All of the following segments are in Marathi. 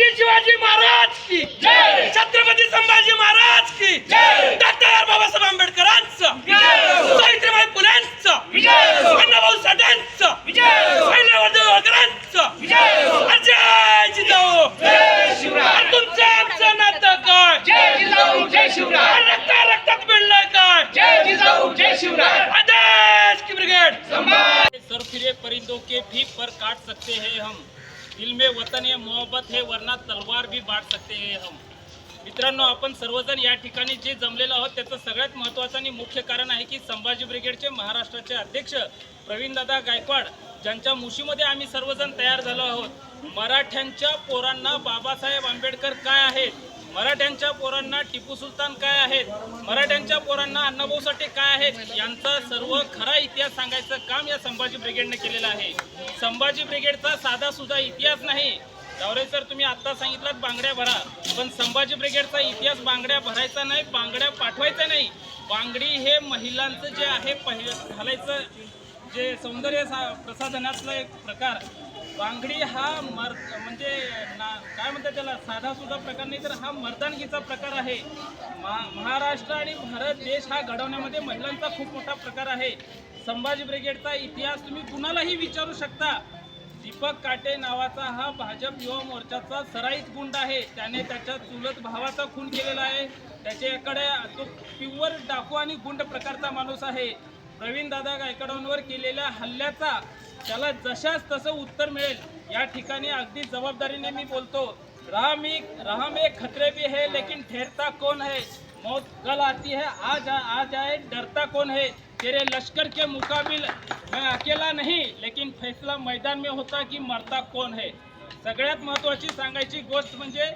छत्रपती शिवाजी महाराज की. जय! छत्रपती संभाजी महाराज की. जय! डॉक्टर बाबासाहेब आंबेडकरांचं. सावित्रीबाई फुल्यांचं अण्णाभाऊ साठ्यांचं. जय जिजाऊ. आणि तुमचं आमचं नातं काय? जय जिजाऊ जय शिवराय. रक्ता रक्तात काय? जय जिजाऊ जय शिवराय. आदेश की ब्रिगेड. समाज सर फिरे परिंदों के भी पर काट सकते हैं हम. दिल में वतन है मोहब्बत है वरना तलवार भी बांट सकते हैं हम. मित्रांनो आपण सर्वजण या ठिकाणी जे जमलेलो आहोत त्याचं सगळ्यात महत्त्वाचं आणि मुख्य कारण आहे की संभाजी ब्रिगेडचे महाराष्ट्राचे अध्यक्ष प्रवीणदादा गायकवाड ज्यांच्या मुशीमध्ये आम्ही सर्वजण तयार झालो आहोत. मराठ्यांच्या पोरांना बाबासाहेब आंबेडकर काय आहेत? मराठ्यांच्या पोरांना टिपू सुलतान काय आहेत? मराठ्यांच्या पोरांना अण्णाभाऊ साठे काय आहेत? यांचा सर्व खरा इतिहास सांगायचं काम या संभाजी ब्रिगेडने केलेलं आहे. संभाजी ब्रिगेडचा साधा सुद्धा इतिहास नाही. जावरे सर तुम्ही आत्ता सांगितलात बांगड्या भरा. पण संभाजी ब्रिगेडचा इतिहास बांगड्या भरायचा नाही बांगड्या पाठवायचा नाही. बांगडी हे महिलांचं जे आहे पहि घालायचं जे सौंदर्य सा प्रसाधनातला एक प्रकार. बांगडी हा मर म्हणजे ना काय म्हणतात त्याला साधा सुद्धा प्रकार नाही तर हा मर्दानगीचा प्रकार आहे. मा- महाराष्ट्र आणि भारत देश हा घडवण्यामध्ये महिलांचा खूप मोठा प्रकार आहे. संभाजी ब्रिगेडचा इतिहास तुम्ही कुणालाही विचारू शकता. दीपक काटे नावाचा हा भाजप युवा मोर्चाचा सराईत गुंड आहे. त्याने त्याच्या चुलत भावाचा खून केलेला आहे. त्याच्याकडे तो प्युअर डाकू आणि गुंड प्रकारचा माणूस आहे. प्रवीण दादा गायकवाडांवर केलेल्या हल्ल्याचा त्याला जशाच तसं उत्तर मिळेल या ठिकाणी अगदी जबाबदारीने मी बोलतो. रहा मी रहा में खतरे भी है लेकिन ठहरता कौन है? मौत कल आती है आज आ जाए डरता कौन है? तेरे लश्कर के मुकाबिल मैं अकेला नहीं लेकिन फैसला मैदान में होता कि मरता कौन है? सगळ्यात महत्त्वाची सांगायची गोष्ट म्हणजे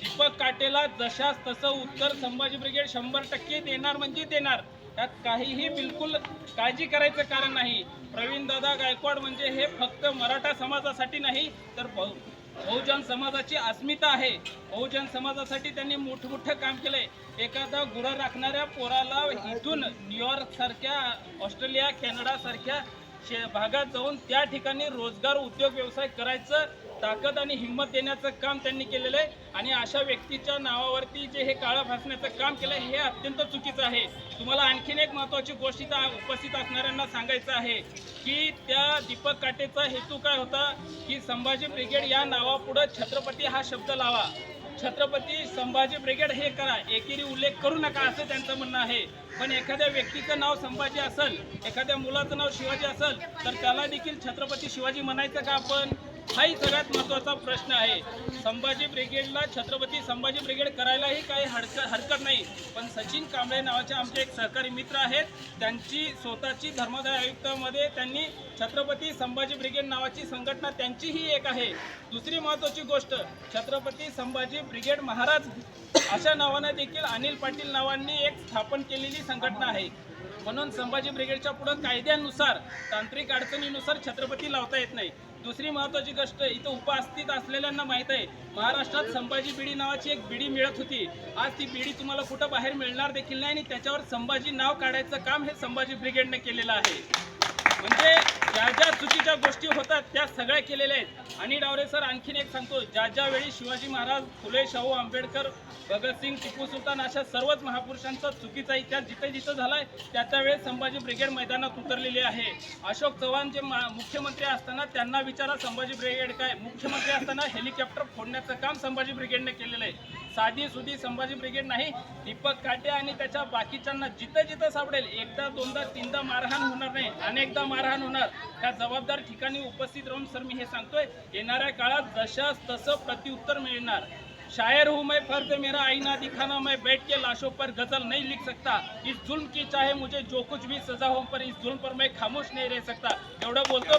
दीपक काटेला जशास तसं उत्तर संभाजी ब्रिगेड शंभर टक्के देणार म्हणजे देणार. त्यात काहीही बिलकुल काळजी करायचं कारण नाही. प्रवीण दादा गायकवाड म्हणजे हे फक्त मराठा समाजासाठी नाही तर बहु बहुजन समाजाची अस्मिता आहे. बहुजन समाजासाठी त्यांनी मोठमोठं काम केलंय. एखादा गुरं राखणाऱ्या पोराला इथून न्यूयॉर्क सारख्या ऑस्ट्रेलिया कॅनडा सारख्या शे भागात जाऊन त्या ठिकाणी रोजगार उद्योग व्यवसाय करायचं ताकद आणि हिंमत देण्याचं काम त्यांनी केलेलं आहे. आणि अशा व्यक्तीच्या नावावरती जे हे काळा फासण्याचं काम केलं हे अत्यंत चुकीचं आहे. तुम्हाला आणखीन एक महत्त्वाची गोष्ट इथं उपस्थित असणाऱ्यांना सांगायचं आहे की त्या दीपक काटेचा हेतू काय होता की संभाजी ब्रिगेड या नावापुढं छत्रपती हा शब्द लावा. छत्रपती संभाजी ब्रिगेड हे करा. एकेरी उल्लेख करू नका असं त्यांचं म्हणणं आहे. पण एखाद्या व्यक्तीचं नाव संभाजी असेल एखाद्या मुलाचं नाव शिवाजी असेल तर त्याला देखील छत्रपती शिवाजी म्हणायचं का आपण? हाही सगळ्यात महत्त्वाचा प्रश्न आहे. संभाजी ब्रिगेडला छत्रपती संभाजी ब्रिगेड करायलाही काही हरकत हरकत नाही. पण सचिन कांबळे नावाचे आमचे एक सहकारी मित्र आहेत. त्यांची स्वतःची धर्मदाय आयुक्तामध्ये त्यांनी छत्रपती संभाजी ब्रिगेड नावाची संघटना त्यांचीही एक आहे. दुसरी महत्त्वाची गोष्ट छत्रपती संभाजी ब्रिगेड महाराज अशा नावाने देखील अनिल पाटील नावांनी एक स्थापन केलेली संघटना आहे. म्हणून संभाजी ब्रिगेडच्या पुढं कायद्यानुसार तांत्रिक अडचणीनुसार छत्रपती लावता येत नाही. दुसरी महत्वाची गोष्ट इथं उपस्थित असलेल्यांना माहीत आहे महाराष्ट्रात संभाजी बिडी नावाची एक बिडी मिळत होती. आज ती बिडी तुम्हाला कुठं बाहेर मिळणार देखील नाही आणि त्याच्यावर संभाजी नाव काढायचं काम हे संभाजी ब्रिगेडने केलेलं आहे. म्हणजे ज्या ज्या चुकीच्या गोष्टी होतात त्या सगळ्या केलेल्या आहेत. आणि डावरे सर आणखीन एक सांगतो ज्या ज्या वेळी शिवाजी महाराज फुले शाहू आंबेडकर भगतसिंग टिपू सुलतान अशा सर्वच महापुरुषांचा चुकीचा इतिहास जिथे जिथं झालाय त्या त्यावेळेस संभाजी ब्रिगेड मैदानात उतरलेली आहे. अशोक चव्हाण जे मुख्यमंत्री असताना त्यांना विचारा संभाजी ब्रिगेड काय? मुख्यमंत्री असताना हेलिकॉप्टर फोडण्याचं काम संभाजी ब्रिगेडने केलेलं आहे. साधी सुधी संभाजी ब्रिगेड नाही दीपक काटे आणि त्याच्या बाकीच्यांना जिथं जिथं सापडेल एकदा दोनदा तीनदा मारहाण होणार नाही. अनेकदा मारहाण होणार. ह्या जबाबदार ठिकाणी उपस्थित राहून सर मी हे सांगतोय येणाऱ्या काळात जशास तसं प्रत्युत्तर मिळणार. शायर हूँ मैं फर्ज मेरा आईना दिखाना मैं बैठ के लाशों पर गजल नहीं लिख सकता। इस जुल्म की चाहे मुझे जो कुछ भी सजा हो पर इस जुल्म पर मैं खामोश नहीं रह सकता। एवढं बोलतो